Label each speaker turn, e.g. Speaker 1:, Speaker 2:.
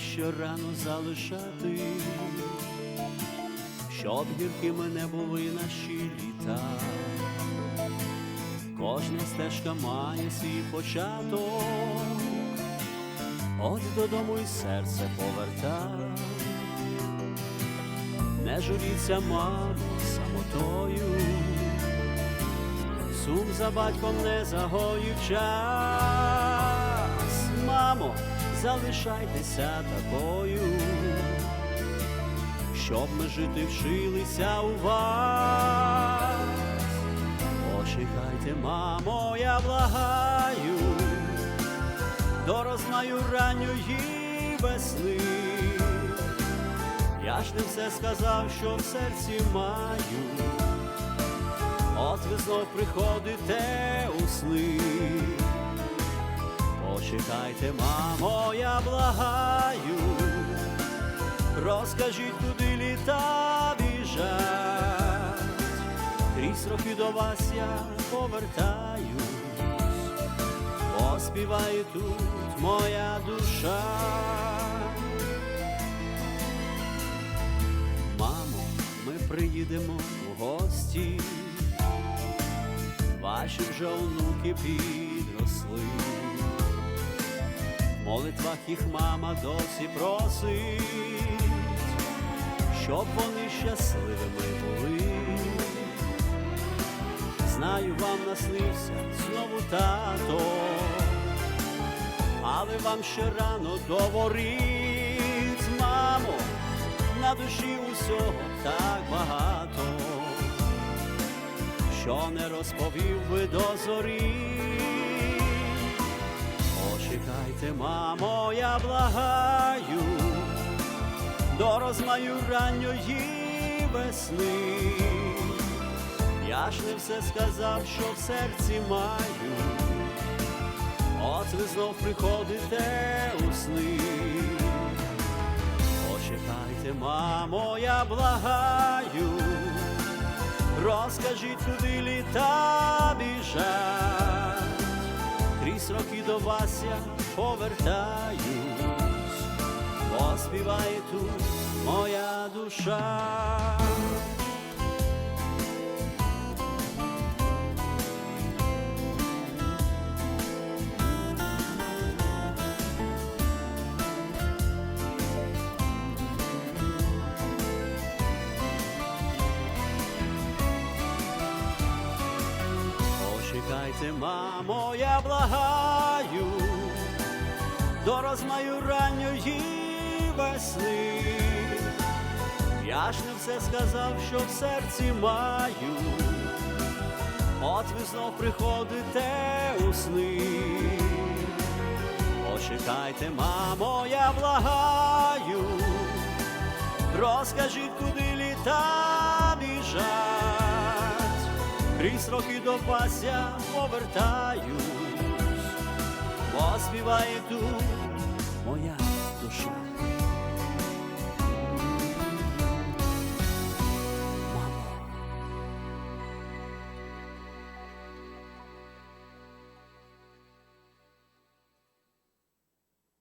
Speaker 1: ще рано залишати, щоб гіркими не були наші літа. Кожна стежка має свій початок, от додому й серце поверта. Не журіться, мамо, самотою, сум за батьком не загоїв час. Мамо, залишайтеся такою, щоб ми жити вчилися у вас. Почекайте, мамо, я благаю, до розмаю ранньої весни. Я ж не все сказав, що в серці маю, от ви знов приходите у сни. Почекайте, мамо, я благаю, розкажіть, куди літа біжать, крізь роки до вас я повертаюсь, поспіває тут моя душа. Мамо, ми приїдемо в гості, ваші вже онуки підросли. Молитвах їх мама досі просить, щоб вони щасливими були. Знаю, вам наснився знову тато, але вам ще рано до воріт, мамо, на душі усього так багато, що не розповів би до зорі. Почекайте, мамо, я благаю, до розмаю ранньої весни. Я ж не все сказав, що в серці маю, от ви знов приходите у сни. Почекайте, мамо, я благаю, розкажіть, куди літа біжать, крізь роки до вас я повертаюсь, поспіває тут моя душа. Почекайте, мамо, я благаю, до розмаю ранньої весни. Я ж не все сказав, що в серці маю, от ви знов приходите у сни. Почекайте, мамо, я благаю, розкажіть, куди літа біжать, крізь роки до вас я повертаюсь, поспіває тут моя душа.